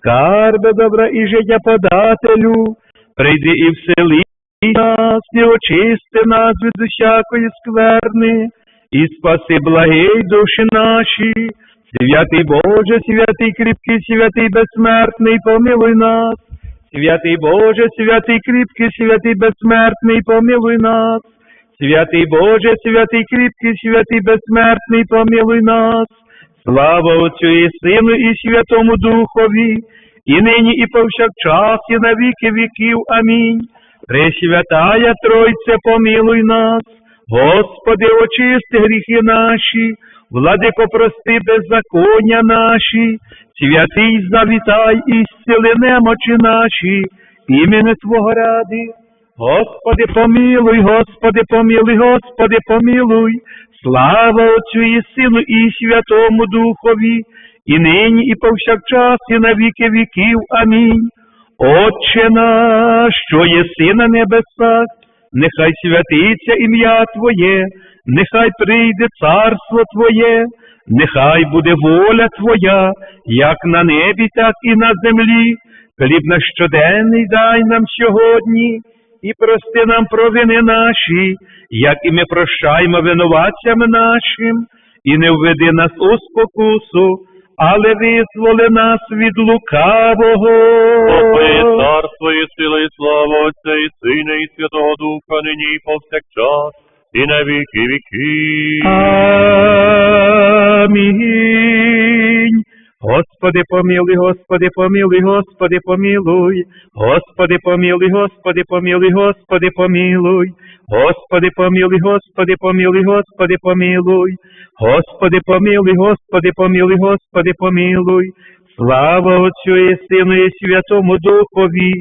скарби добра і життя подателю, прийди і всели нас, і очисти нас від усякої скверни, і спаси благий душі наші, святий Боже, святий кріпкий, святий безсмертний, помилуй нас. Святий Боже, святий кріпкий, святий безсмертний, помилуй нас. Святий Боже, святий кріпкий, святий безсмертний, помилуй нас. Слава Отцю і Сину, і Святому Духові, і нині, і повсякчас, і на віки віків. Амінь. Пресвятая Тройце, помилуй нас. Господи, очисти гріхи наші, владико, прости беззаконня наші, святий завітай і зціли немочі наші, імені Твого ради. Господи, помилуй, Господи, помилуй, Господи, помилуй, слава Отцю і Сину, і Святому Духові, і нині, і повсякчас, і на віки віків. Амінь. Отче наш, що єси на небесах, нехай святиться ім'я Твоє, нехай прийде царство Твоє, нехай буде воля Твоя, як на небі, так і на землі. Хліб наш щоденний дай нам сьогодні, і прости нам провини наші, як і ми прощаємо винуватцям нашим, і не введи нас у спокусу, але визволи нас від лукавого. Твоє царство і сила, і слава Отця і Сина, і Святого Духа, нині і повсякчас, і на віки віків. Амінь. Господи, помилуй, Господи, помилуй, Господи, помилуй, Господи, помилуй, Господи, помилуй, Господи, помилуй, Господи, помилуй, Господи, помилуй, Господи, помилуй, Господи, помилуй, Господи, помилуй, Господи, помилуй, слава Отцю і Сину і Святому Духові,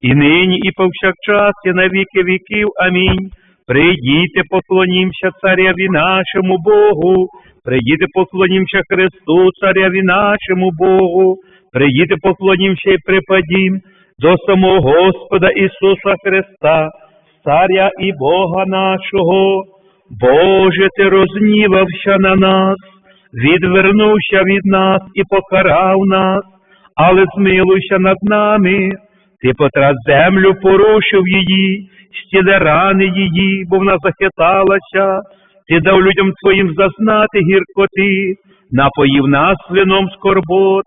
і нині, і повсякчас, і на віки віків. Амінь. Прийдіте, поклонімся царяві нашому Богу, прийдіте, поклонімся Христу, царяві нашому Богу, прийдіте, поклонімся і припадім до самого Господа Ісуса Христа, Царя і Бога нашого. Боже, ти рознівався на нас, відвернувся від нас і покарав нас, але змилуйся над нами. Ти потрат землю порушив її, стіли рани її, бо вона захиталася. Ти дав людям твоїм зазнати гіркоти, напоїв нас вином скорбот,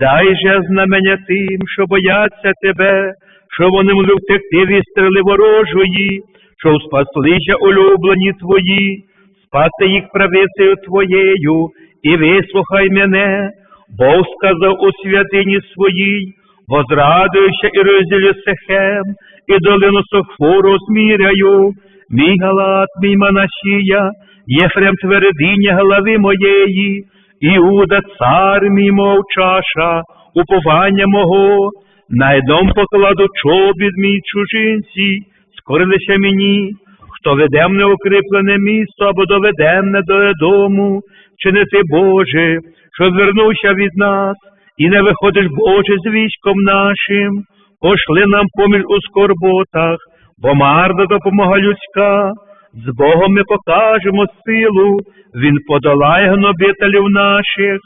дай же знамення тим, що бояться тебе, що вони могли втекти від стріли ворожої, що спаслися улюблені твої, спаси їх правицею твоєю, і вислухай мене, Бог сказав у святині своїй, возрадуюся і розділю Сехем, і долину Сохфору зміряю, мій галат, мій Манасія, Єфрем твердиня голови моєї, Іуда цар мій, мов чаша, уповання мого, найдом покладу чобід мій чужинці, скорилися мені, хто веде мене укріплене місто або доведе мене до Едому, чи не ти, Боже, що звернувся від нас, і не виходиш, Боже, з військом нашим, пошли нам поміж у скорботах, бо марна допомога людська, з Богом ми покажемо силу, Він подолає гнобителів наших,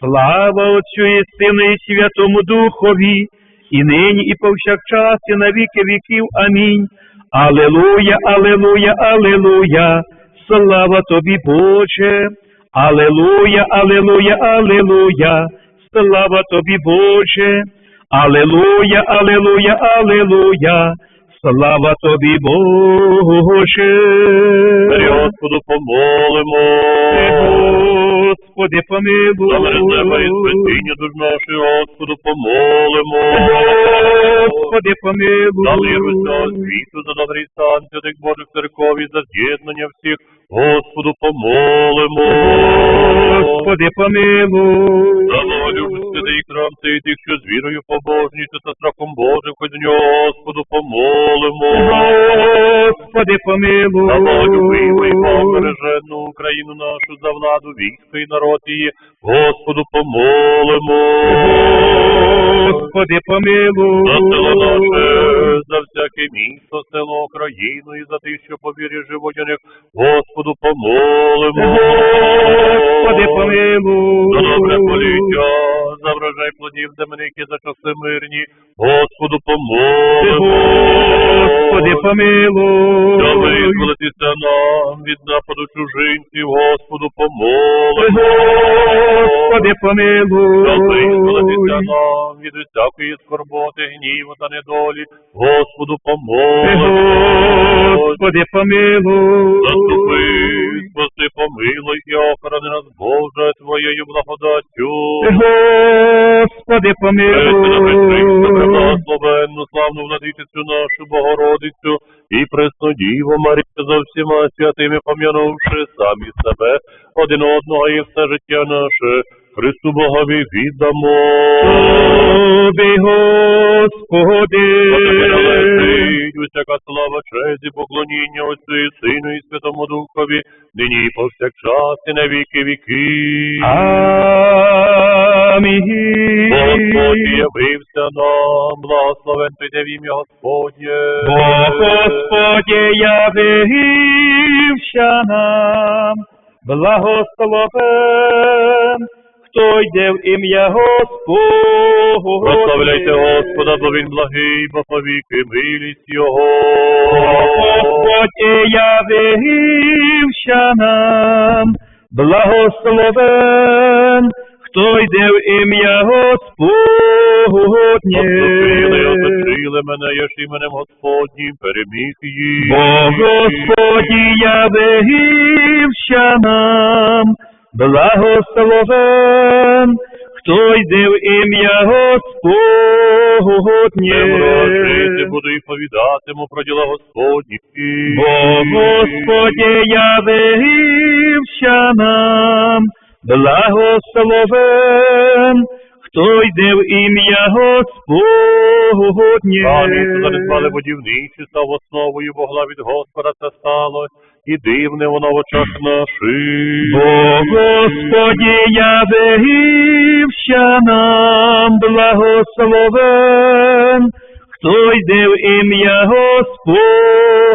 слава Отцю і Сину, і Святому Духові, і нині, і повсякчас, і на віки віків. Амінь. Алелуя, алелуя, алелуя, слава тобі, Боже. Алелуя, алелуя, алелуя, слава тобі, Боже. Алелуя, алелуя, алелуя, слава тобі, Боже. Господу помолимо. Господи, помилуй. І спасіння душ нашої, Господу помолимо. Господи, помилуй. Усього світу, за добрий стан святих Божих церков і за з'єднання всіх, Господу помолимо. Господи, помилуй. За волю святий храм цей тих, що з вірою побожністю та страхом Божим, хоч до нього, Господу помолимо. Господи, помилуй. За волю вийми, бережену Україну нашу, за владу війська і народ її, Господу помолимо. Господи, За село помилуй. наше, за всяке місто, село, країну і за тих, що по вірі живуть у них, Господу помолимо. Господи, помилуй. За добре поліття, за врожай плодів земних і за часи мирні, Господу помолимо. Господи, помилуй. визволитися нам від нападу чужинців, Господу помолимо. Господи, помилуй. нам від усякої скорботи, гніву та недолі, Господу помолимо. Господи, помилуй. Заступи, спаси, помилуй і охорони нас, Боже, Твоєю благодаттю. Господи, помилуй. Благословенну, славну владичицю нашу Богородицю і Преснодіву Марія за всіма святими пом'янувши самі себе, один одного і все життя наше, Христу Богові віддамо. Тобі, Господи. Належить усяка слава, честь і поклоніння Отцю і Сину і Святому Духові, нині і повсякчас і на віки віки. Амінь. Господь явився нам, благословен прийде в ім'я Господнє. Бо Господь явився нам, благословен, хто йде в ім'я Господнє. Прославляйте Господа, бо він благий, бо повіки милість Його. Господь явився нам, благословен, хто йде в ім'я Господнє. Оточили, оточили мене, я ж іменем Господнім переміг їх. Бо Господь явився нам, благословен, хто йде в ім'я Господнє. Жити буду і повідатиму про діла Господні. Бо Господь явився нам, благословен, хто йде в ім'я Господнє. Самі занесли будівничі, став основою Богла від Господа це сталось, і дивне воно в очах наших. Бо Господь явився нам, благословен, хто йде в ім'я Господнє.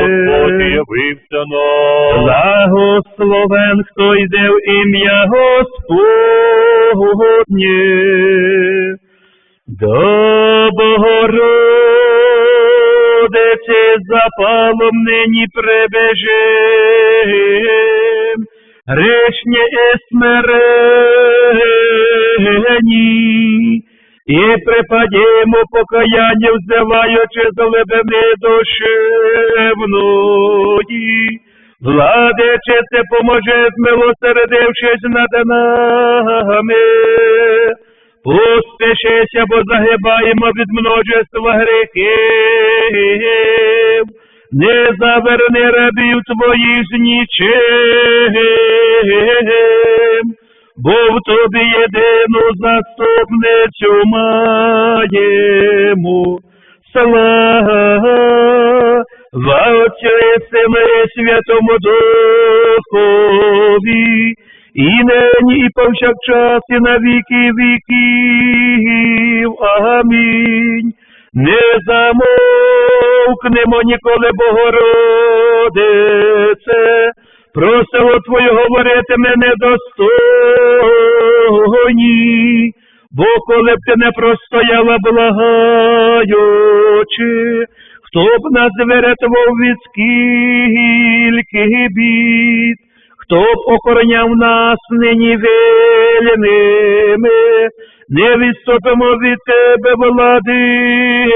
Господь явився нам. Благословен, хто йде в ім'я Господнє. До Богородиці запалом нині прибежим, і смирені, і припадімо покаяння, взиваючи з глибини душевної. Владичице, поможи, змилосердившись над нами. Поспішися, бо загибаємо від множества гріхів. Не заверни рабів твоїх нічим, бо в тобі єдину заступницю маємо. Слава Отцю і Сину і Святому Духові, і нині, і повсякчас, і на віки віків. Амінь. Не замовкнемо ніколи, Богородице, просимо Твою говорити ми недостойні, бо коли б ти не простояла благаючи, хто б нас вирятував від скільки бід, хто б охороняв нас нині вільними, не відступимо від тебе, владичице,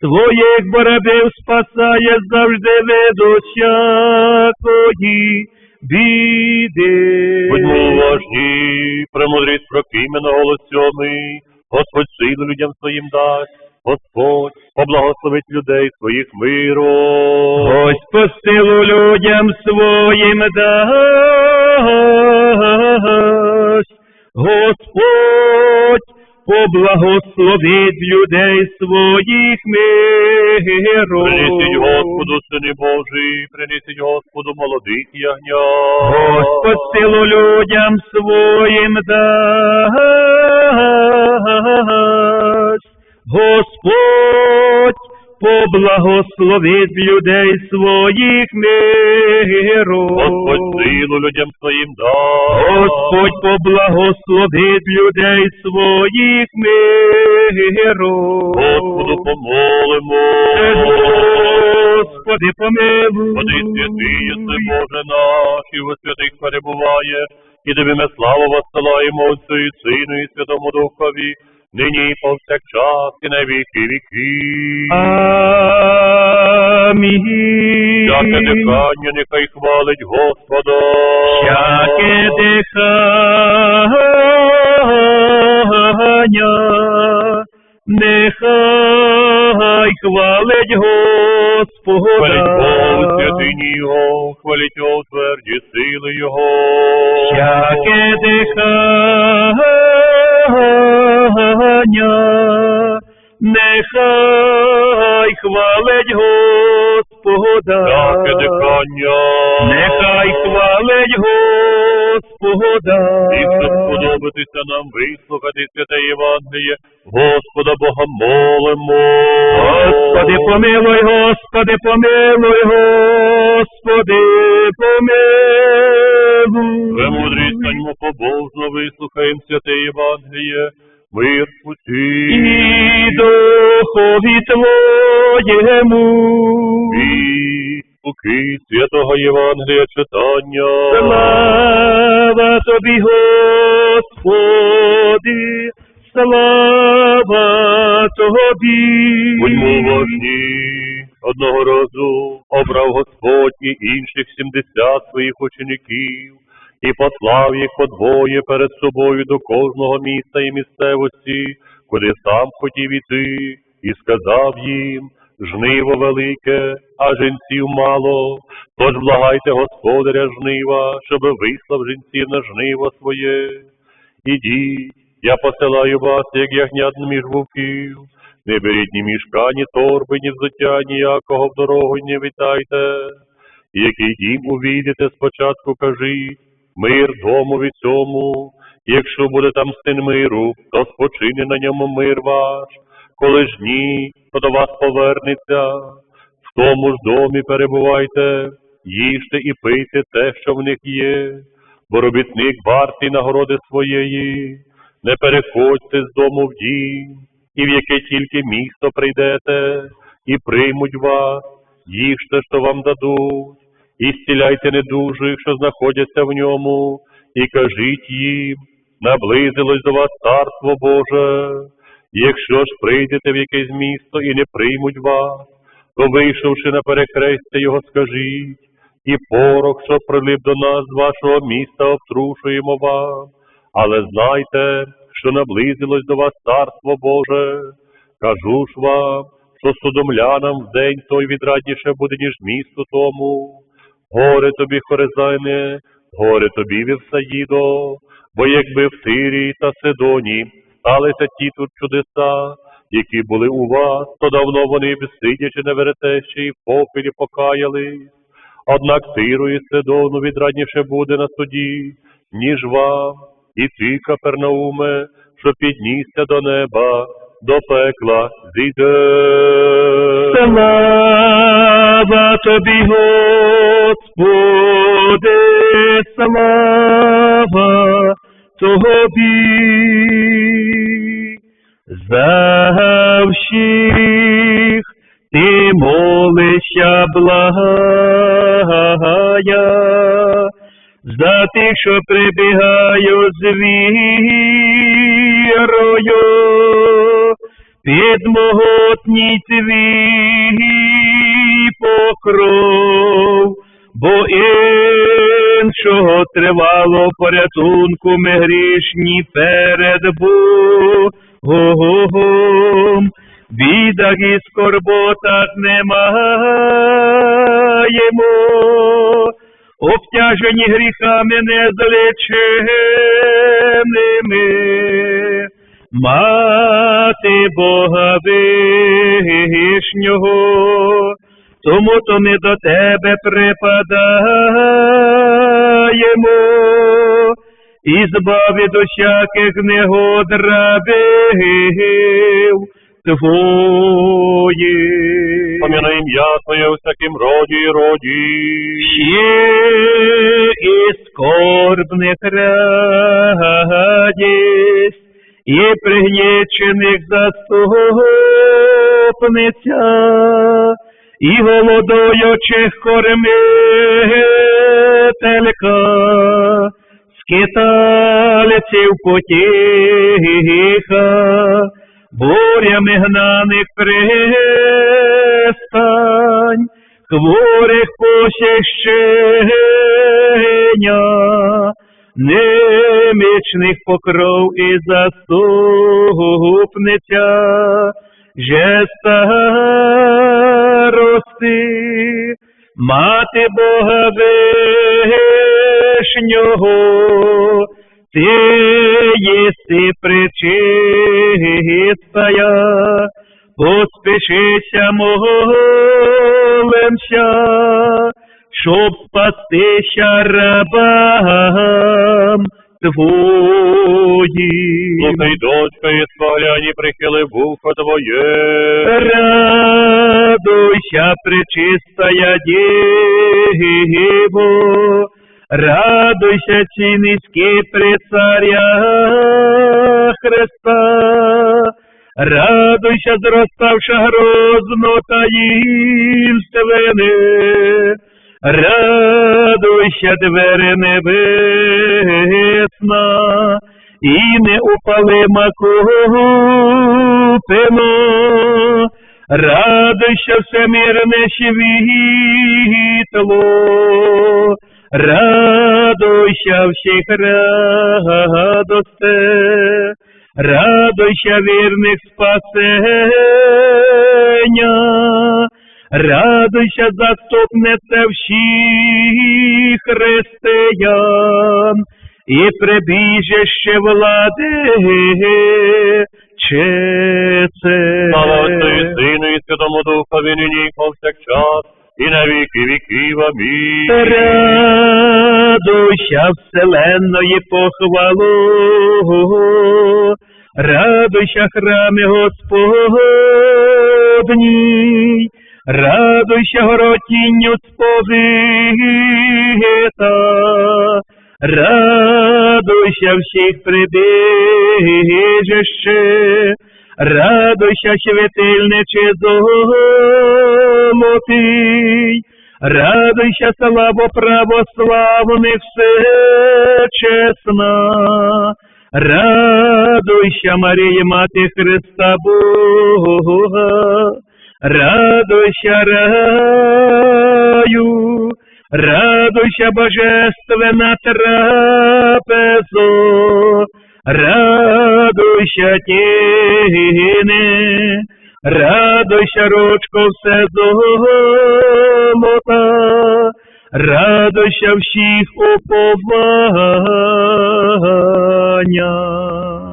твоїх бородив спасає завжди від усякої біди. Будьмо уважні, премудрість прокиме на голос сьомий, Господь силу людям своїм дасть, Господь поблагословить людей своїх миром. Господь силу людям своїм дасть. Господь поблагословить людей своїх миром. Принесіть Господу, Сини Божий, принесіть Господу молодих ягня. Господь силу людям своїм дасть. Господь поблагословить людей своїх миром. Господь силу людям своїм дасть. Господь поблагословить людей своїх миром. Господу помолимо. Господи, помилуй. Води святий, єси Боже наш, і у святих перебуває, і тобі ми славу воссилаємо Отцю і Сину, і Святому Духові, нині і повсякчас, і на віки віки. Амінь. Всяке дихання нехай хвалить Господа. Всяке дихання, нехай хвалить Господа. Хвалить Богу святині Його, хвалить Його тверді сили Його. Всяке дихання, нехай хвалить Господа. Всяке дихання. Нехай хвалить Господа. І щоб сподобатися нам вислухати святе Євангеліє, Господа Бога молимо. Господи, помилуй, Господи, помилуй, Господи, помилуй. Премудрість станьмо побожно, вислухаєм святе Євангеліє, мир усім. І духові Твоєму. І святого Євангелія читання. Слава Тобі, Господи, слава Тобі. Будьмо уважні. Одного разу обрав Господь і інших сімдесят своїх учеників і послав їх по двоє перед собою до кожного міста і місцевості, куди сам хотів іти, і сказав їм, жниво велике, а жінців мало, тож благайте господаря жнива, щоб вислав жінців на жниво своє. Ідіть, я посилаю вас, як ягнят між вовків. Не беріть ні мішка, ні торби, ні взуття, ніякого в дорогу не вітайте. Який дім увійдете, спочатку кажіть, мир домові цьому. Якщо буде там син миру, то спочине на ньому мир ваш. Коли ж ні, то до вас повернеться. В тому ж домі перебувайте, їжте і пийте те, що в них є, бо робітник вартий нагороди своєї. Не переходьте з дому в дім, і в яке тільки місто прийдете, і приймуть вас, їжте, що вам дадуть, і недужих, що знаходяться в ньому, і кажіть їм, наблизилось до вас царство Боже. Якщо ж прийдете в якесь місто і не приймуть вас, то вийшовши на перехрестя його, скажіть, і порох, що прилип до нас з вашого міста, обтрушуємо вам. Але знайте, що наблизилось до вас царство Боже. Кажу ж вам, що судомлянам в день той відрадніше буде, ніж місту тому. Горе тобі, Хорезайне, горе тобі, Вівсаїдо, бо якби в Тирі та Сидоні сталися ті тут чудеса, які були у вас, то давно вони б, сидячи на веретещі в попелі покаялись. Однак Тиру і Сидону відрадніше буде на суді, ніж вам, і ти, Капернауме, що піднісся до неба, до пекла зійде. Слава тобі, Господи, слава тобі. За всіх ти молишся благая, за тих, що прибігають з вірою, під могутній твій покров, бо іншого тривало порятунку ми грішні перед Богом. В бідах і скорботах не маємо, обтяжені гріхами незлеченими. Мати Бога вишнього, тому то ми до тебе припадаємо, і збав від усяких негод рабів Твоїх. Помяни ім'я Твоє у всяким роді і роді. Ще і скорбних радість, і пригнічених заступниця, і голодуючих кормителька, скитальців потіха, бурями гнаних пристань, хворих посіщення, немічних покров і заступниця, же старости, мати Бога вишнього, ти єси причистая, поспішися молимся, щоб спастися рабам твоїм. Слухай, дочка, і спогляні прихили вухо Твоє. Радуйся, пречистая Діво, радуйся, ці низькі при царя Христа, радуйся, зроставша грозно таїнственне, радуйся, двері небесна, і не неупалима купино, радуйся, всемирне світло, радуйся всіх радосте, радуйся вірних спасення, радуйся, заступниця всіх християн, і прибіжище влади. Слава Отцю і Сину і Святому Духові, нині і повсякчас, і на віки віків. Амінь. Радуйся, вселенної похвалу, радуйся, храми Господній, радуйся, горотінню сповита, радуйся всіх прибіжище, радуйся, святильниче золотий, радуйся, слава православних всечесна, радуйся, Марія, Мати Христа Бога, радуйся, раю, радуйся, божественна трапезо, радуйся, тіни, радуйся, ручко все золота, радуйся всіх уповання.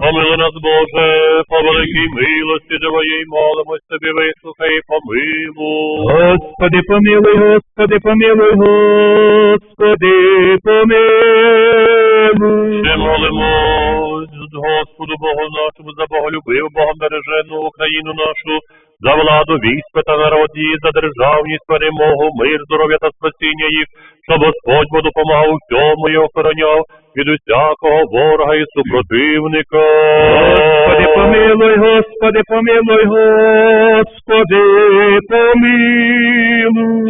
Помили нас, Боже, по великій милості Твоїй молимось Тобі, вислухай помилуй. Господи, помилуй, Господи, помилуй, Господи, помилуй. Ще молимось Господу Богу нашому за боголюбив, Богом бережену Україну нашу, за владу, військо та народ за державність, перемогу, мир, здоров'я та спасіння їх, щоб Господь бо допомагав у всьому і охороняв від усякого ворога і супротивника. Господи, помилуй, Господи, помилуй, Господи, помилуй.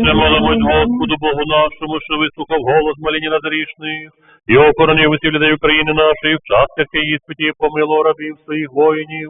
Ще молимось Господу Богу нашому, що вислухав голос моління над грішних, і охоронив усіх людей України нашої, в час тяжких іспиті помилував рабів своїх воїнів,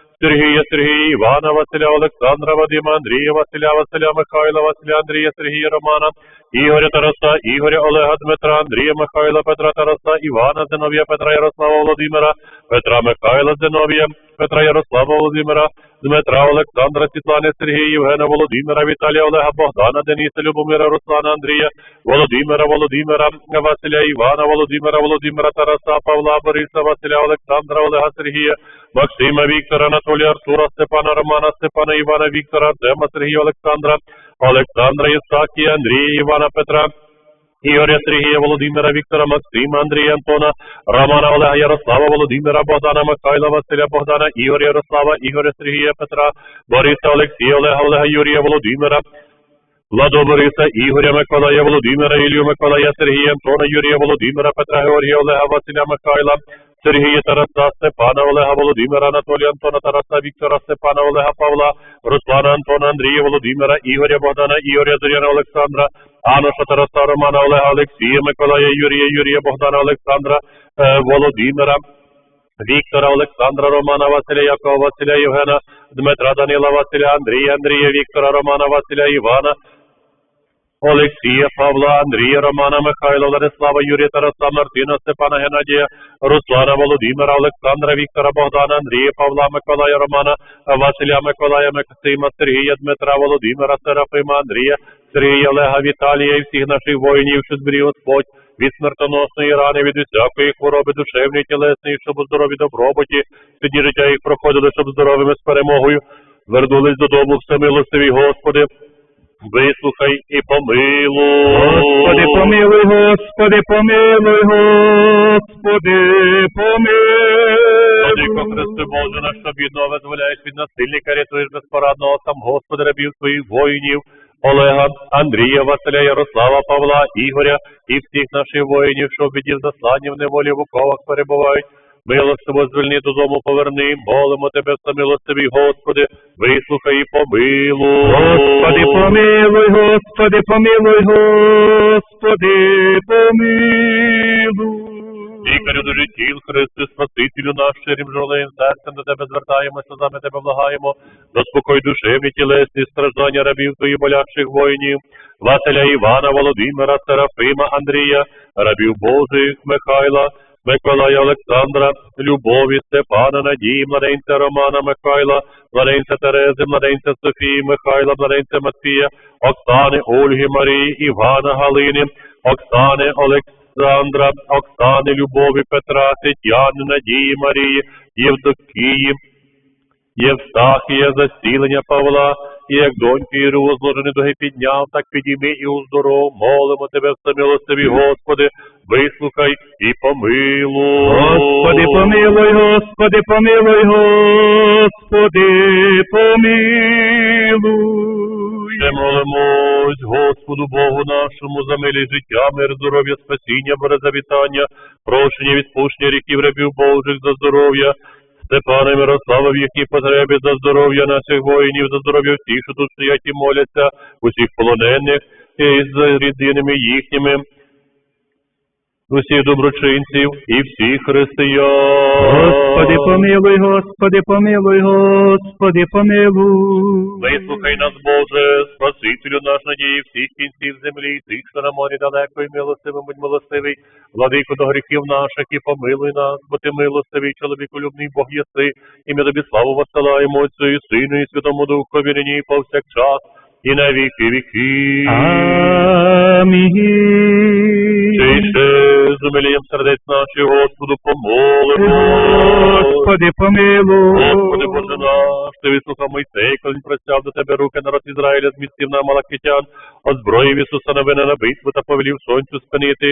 Сергія, Сергія, Івана, Василя, Олександра, Вадима, Андрія, Василя, Василя, Михайла, Василя, Андрія, Сергія, Романа, Ігоря Тараса, Ігоря Олега Дмитра, Андрія Михайла, Петра Тараса, Івана Зиновія, Петра Ярослава Володимира, Петра Михайла Зиновія, Петра Ярослава Володимира, Дмитра Олександра, Світлани Сергія, Євгена Володимира, Віталія Олега Богдана, Дениса, Любомира, Руслана Андрія, Володимира, Володимира, Василя Івана, Володимира, Володимира, Тараса, Павла, Бориса, Василя, Олександра, Олега Сергія, Максима, Віктора, Анатолія, Артура, Степана, Романа, Степана, Івана, Віктора, Артема, Сергія, Олександра, Олександра, Ісакія, Андрія, Івана, Петра, Ігоря Сергія Володимира Віктора Максима Андрія Антона Романа Олега Ярослава Володимира Богдана Михайла Василя Богдана Ігоря Ярослава Ігоря Сергія Петра Бориса Олексія Олега Олега Юрія Володимира Владо Бориса Ігоря Миколая Володимира Ілью Миколая Сергія Антона Юрія Володимира Петра Георгія Олега Василя Михайла Сергія Тараса Степана Олега Володимира Анатолія Антона Тараса Віктора Степана Олега Павла Руслана Антона Андрія Володимира Ігоря Богдана Ігоря Зоряна Олександра Аноша Тараса Романа Олега Олексія Миколая Юрія Юрія Богдана Олександра е, Володимира Віктора Олександра Романа Василя Якова Василя Євгена Дмитра Данила Василя Андрія Андрія Віктора Романа Василя Івана Олексія, Павла, Андрія, Романа, Михайла, Владислава, Юрія, Тараса, Мартина, Степана, Геннадія, Руслана, Володимира, Олександра, Віктора, Богдана, Андрія, Павла, Миколая, Романа, Василя, Миколая, Максима, Сергія, Дмитра, Володимира, Серафима, Андрія, Сергія, Олега, Віталія і всіх наших воїнів, що зберіг Господь, від смертоносної рани, від усякої хвороби душевної, тілесної, щоб у здорові добробуті, тоді життя їх проходили, щоб здоровими з перемогою, вернулись додому, всемилостиві Господи, Вислухай і помилуй. Господи, помилуй, Господи, помилуй, Господи, Владико помилуй. Христи Боже, наш тобі одно визволяєш від насильника, рятуєш безпорадного сам Господи рабів твоїх воїнів, Олега, Андрія, Василя, Ярослава, Павла, Ігоря і всіх наших воїнів, що в біді засланні в неволі в оковах перебувають. Милостиво звільни додому поверни, молимо тебе, самилостивий Господи, вислухай і помилуй. Господи, помилуй, Господи, помилуй, Господи, помилуй. Лікарю до життів, Христи, Спасителю наш, щирим жолеєм серцем до тебе звертаємося, за тебе благаємо, заспокой душевні тілесні страждання рабів твоїх болячих воїнів, Василя Івана, Володимира, Серафима, Андрія, рабів Божих, Михайла, Миколая Олександра, Любові, Степана, Надії, младенця Романа, Михайла, младенця Терези, младенця Софії, Михайла, младенця Матвія, Оксани, Ольги, Марії, Івана, Галини, Оксани, Олександра, Оксани, Любові, Петра, Тетяни, Надії, Марії, Євдокії, Євстахія, засілення Павла, і як доньки Іру зложені дуги підняв, так підійми і уздоров, молимо тебе, всемилостиві Господи, вислухай і помилуй. Господи, помилуй, Господи, помилуй, Господи, помилуй. Ще молимось Господу Богу нашому за милість життя, мир, здоров'я, спасіння, березавітання, прощення, відпущення ріків рабів Божих за здоров'я, Степана і Мирослава в їхній потребі за здоров'я наших воїнів, за здоров'я всіх, що тут стоять і моляться, усіх полонених і з рідинами їхніми, усіх доброчинців і всіх християн. Господи, помилуй, Господи, помилуй, Господи, помилуй. Вислухай нас, Боже, Спасителю наш надії всіх кінців землі, тих, що на морі далеко і милостивим, будь милостивий, владико до гріхів наших і помилуй нас, бо ти милостивий, чоловіколюбний Бог єси, і ми тобі славу восилаємо Отцю і Сину, і Святому Духові нині і повсякчас, і на віки віки. Амінь. Ти з умилінням сердець наших, Господу, помолимо. Господи, помилуй. Господи Боже наш, ти вислухав Мойсей, коли він простяв до тебе руки народ Ізраїля, змістив на Малакитян, озброїв Ісуса новина на битву та повелів сонцю спинити.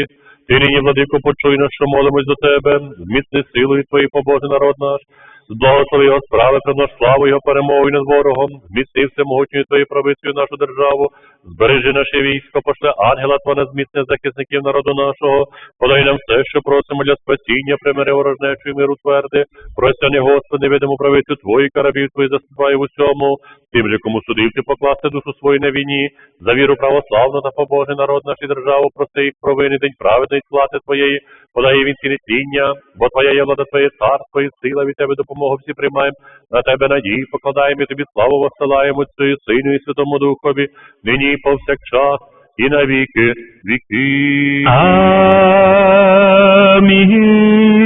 Ти нині, владико, почуй нас, що молимось до тебе, зміцни силою твої, побожий народ наш, зблагослови його справи, принос славу його перемогою над ворогом, зміцни всемогутньою твоєю правицею нашу державу, збережи наше військо, пошле ангела Твого зміцне захисників народу нашого, подай нам все, що просимо для спасіння, примири ворожнечу і миру тверди, простяни, Господи, невидиму правицю Твої, карабів Твої заступає в усьому, тим же, кому судив ти покласти душу свою на війні, за віру православну та побожий народ наш і державу, прости їх провини, день праведної плати Твоєї, подай він ціння, бо Твоя є влада Твоє царство і сила від Тебе допомогу всі приймаємо, на Тебе надії покладаємо і Тобі славу воссилаємо Отцю і Сину і Святому Духові, нині і повсякчас, і на віки віки.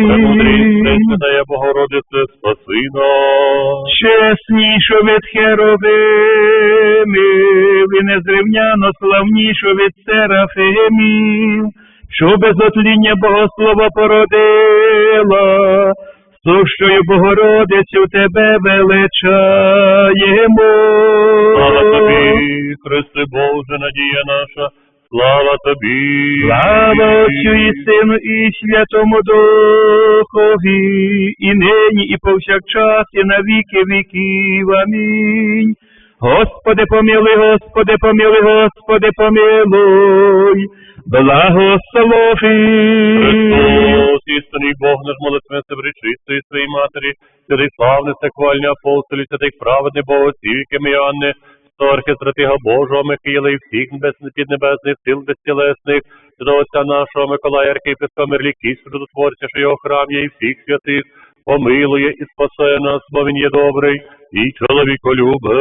Премудрість, Амінь. Пресвятая Богородице, спаси нас. Чеснішу від херовимів і незрівняно славнішу від серафимів, що без отління богослова породила, сущою Богородицю тебе величаємо. Слава тобі, Христе Боже, надія наша, слава тобі. Слава Отцю і Сину і Святому Духові, і нині, і повсякчас, і на віки віків. Амінь. Господи, помилуй, Господи, помилуй, Господи, помилуй. Благослови. Христос, істинний Бог наш молитве себе речистої своїй матері, святий славний секвальний апостолів, святий праведний Богоців, якими Іоанни, Сторхи, стратига Божого Михайла і всіх небесних піднебесних сил безтілесних, святого Отця нашого Миколая, архієпископа Мерлікій, чудотворця, що його храм є і всіх святих, помилує і спасе нас, бо він є добрий і чоловіколюбий.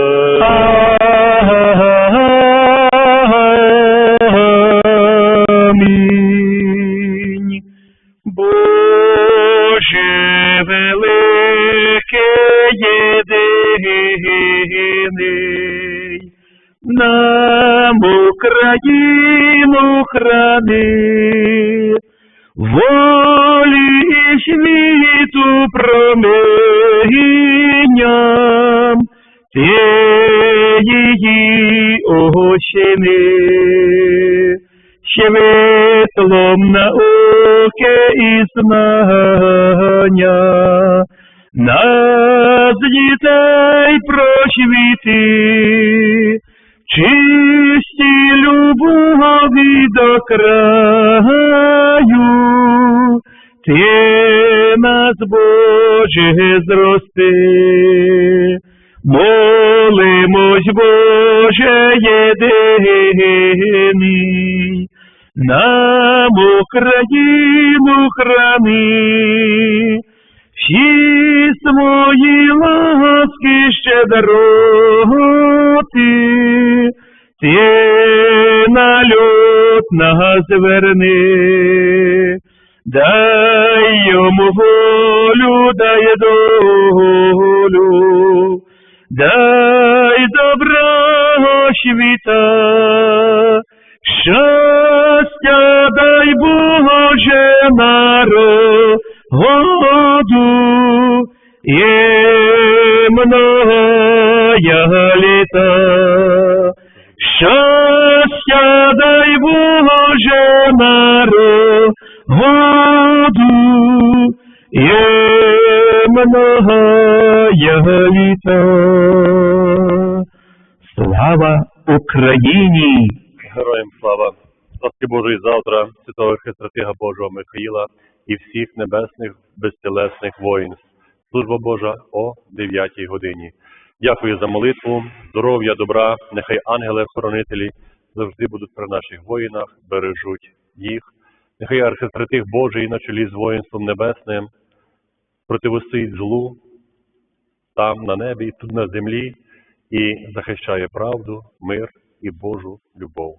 Ти нас, Боже, зрости. Молимось, Боже, єдиний, нам Україну храни, всі свої ласки щедроти, ти на люд нас верни, дай йому волю, дай долю, дай добра світа, щастя дай Боже народу, і многая літа. Щастя дай Боже завтра, святого Христратига Божого Михаїла і всіх небесних безтілесних воїнств. Служба Божа о 9 годині. Дякую за молитву, здоров'я, добра. Нехай ангели-охоронителі завжди будуть при наших воїнах, бережуть їх. Нехай архистратих Божий на чолі з воїнством небесним противостоїть злу там на небі, і тут на землі, і захищає правду, мир і Божу любов.